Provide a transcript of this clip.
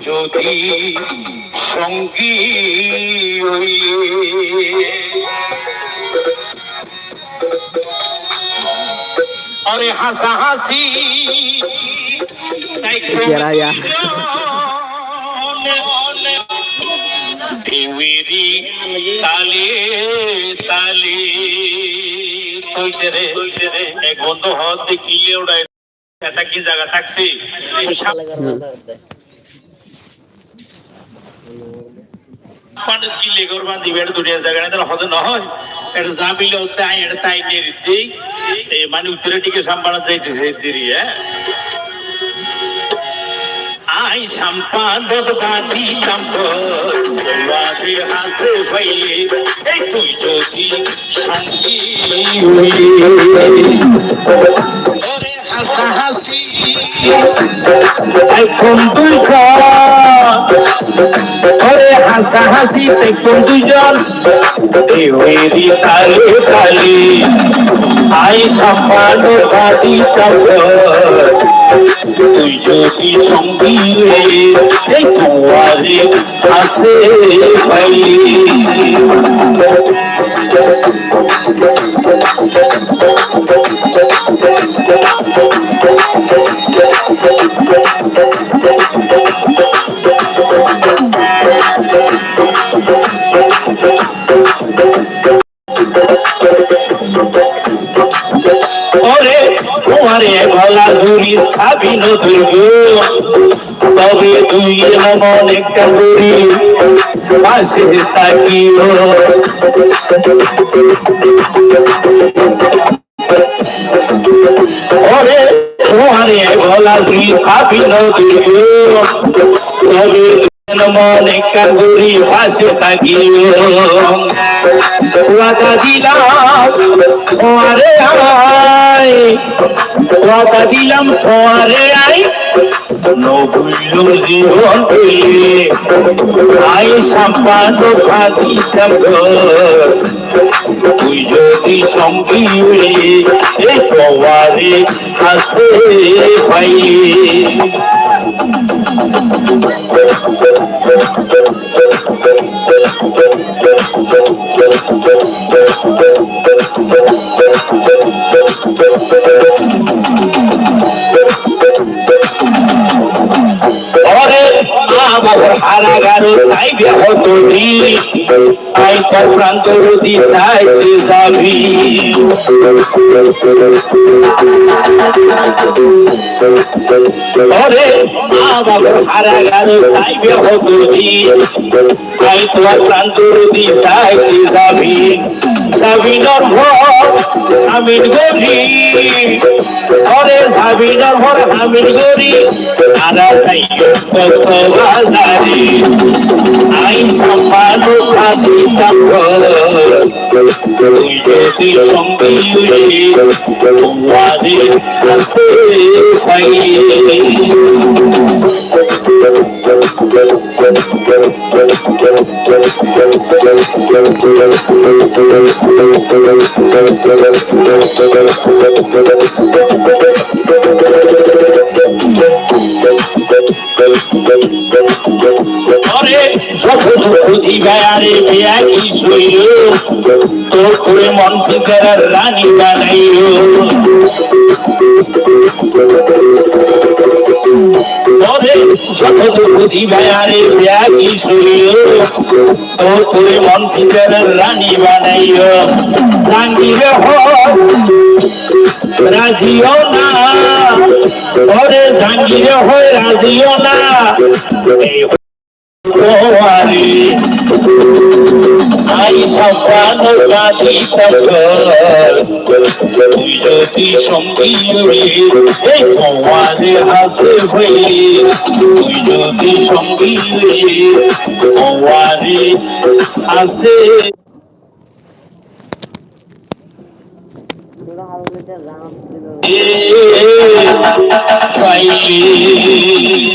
যদি সঙ্গী আরে হাসা হাসি. ঢেউয়েরি তালে তালে রে এক বন্ধু হওয়ার দেখিলে ওটা এটা কি জায়গা থাকছে পানি চিলে করবা দিবে দুনিয়া জায়গা তাহলে হতে নহয়। এটা যা বিলে তাই, এটা তাই নিয়ে দিই। এই মানে উত্তরে দিকে সাম্বানা যাইতেছে দিদি হ্যাঁ? আই সম্পাদক গান্ধী কম্পের হাসে ভাইলে এই তুই যদি সঙ্গী ওরে এখন ওরে হাসা হাসি এখন দুজন দেবেরি তালে তালে আই গান্ধী কম্পের তুই যদি সঙ্গী রে এই তোমারে আছে ভাই ওরে গলা ধরি খাবি নদুর্গ তবে তুই এমন একটা করি পাশে তাকিও ওরে তোমারে গলা তুই খাবি নদুর্গ তবে মন করি পাশে তাকিও ওয়াদা দিলাম ওয়াদা তোমারে আই নবুল জীবন পেয়ে আই সম্পাদ খাদি তুই যদি সঙ্গী হয়ে তোমারে আসে ভাই তাই বিহ তোরি আই প্রান্ত রুদি তাই যাবি। ওরে আমার হারা গারো তাই বিহ আই তো প্রান্ত রুদি তাই যাবি সাবিনর ভর আমিন গরি। ওরে সাবিনর ভর আমিন গরি। আরা তাই কত বাজারি আই সম্মান খাদি তুই যদি সঙ্গী কাছে পাই খুঁজি বেয়ারে শৈল? তোর করে মন ফিকার রানী বানাইল। বেয়ারে বেয়া কি শৈল তোর মন ফিকার রানী বানাইল। রাঙ্গিরে রাজিও না। ওরে জাঙ্গিরে হয়ে রাজিও না। সম্পান গাদি পকর তুই যদি সঙ্গী এই তোমারে হাসে হয়ে তুই যদি সঙ্গী তোমারে হাসে পাইলে